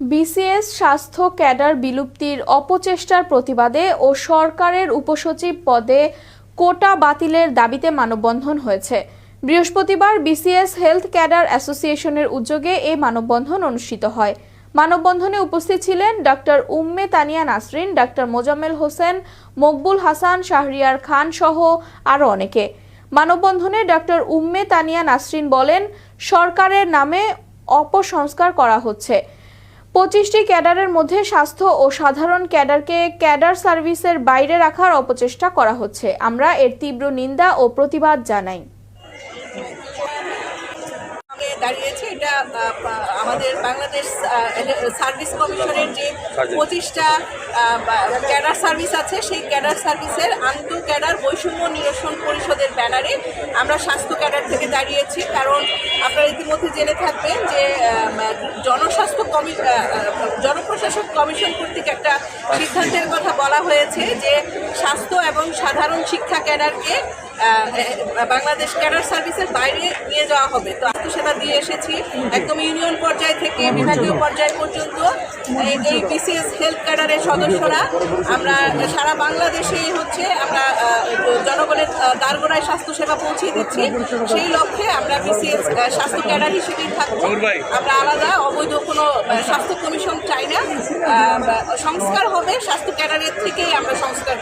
BCS স্বাস্থ্য cadre বিলুপ্তির অপচেষ্টার প্রতিবাদে ও সরকারের উপসচিব পদে কোটা বাতিলের দাবিতে মানববন্ধন হয়েছে। বৃহস্পতিবার বিসিএস হেলথ ক্যাডার অ্যাসোসিয়েশনের উদ্যোগে এই মানববন্ধন অনুষ্ঠিত হয়। মানববন্ধনে উপস্থিত ছিলেন ডক্টর উম্মে তানিয়া নাসরিন ডক্টর মোজাম্মেল হোসেন, মকবুল হাসান, শাহরিয়ার খান সহ আরও অনেকে। মানববন্ধনে ডক্টর উম্মে তানিয়া নাসরিন বলেন, সরকারের নামে অপসংস্কার করা হচ্ছে। পঁচিশটি ক্যাডারের মধ্যে স্বাস্থ্য ও সাধারণ ক্যাডারকে ক্যাডার সার্ভিসের বাইরে রাখার অপচেষ্টা করা হচ্ছে। আমরা এর তীব্র নিন্দা ও প্রতিবাদ জানাই। দাঁড়িয়েছে এটা আমাদের বাংলাদেশ সার্ভিস কমিশনের যে পঁচিশটা ক্যাডার সার্ভিস আছে সেই ক্যাডার সার্ভিসের আন্ত ক্যাডার বৈষম্য নিরসন পরিষদের ব্যানারে আমরা স্বাস্থ্য ক্যাডার থেকে দাঁড়িয়েছি। কারণ আপনারা ইতিমধ্যে জেনে থাকবেন যে জনস্বাস্থ্য কমি আহ, কমিশন কর্তৃক একটা সিদ্ধান্তের কথা বলা হয়েছে যে স্বাস্থ্য এবং সাধারণ শিক্ষা ক্যাডারকে বাংলাদেশ ক্যাডার সার্ভিসের বাইরে নিয়ে যাওয়া হবে। তো সেবা দিয়ে এসেছি। একদম ইউনিয়ন পর্যায় থেকে বিভাগীয় পর্যায় পর্যন্ত এই- এই বিসিএস হেলথ ক্যাডারের সদস্যরা। আমরা সারা বাংলাদেশে হচ্ছে আমরা জনগণের আহ, দ্বারগোড়ায় স্বাস্থ্য সেবা পৌঁছে দিচ্ছি। সেই লক্ষ্যে আমরা বিসিএস স্বাস্থ্য ক্যাডার হিসেবেই থাকব। আমরা আলাদা অবৈধ কোনো স্বাস্থ্য কমিশন চাই না। সংস্কার হবে স্বাস্থ্য ক্যাডারের থেকেই আমরা সংস্কার।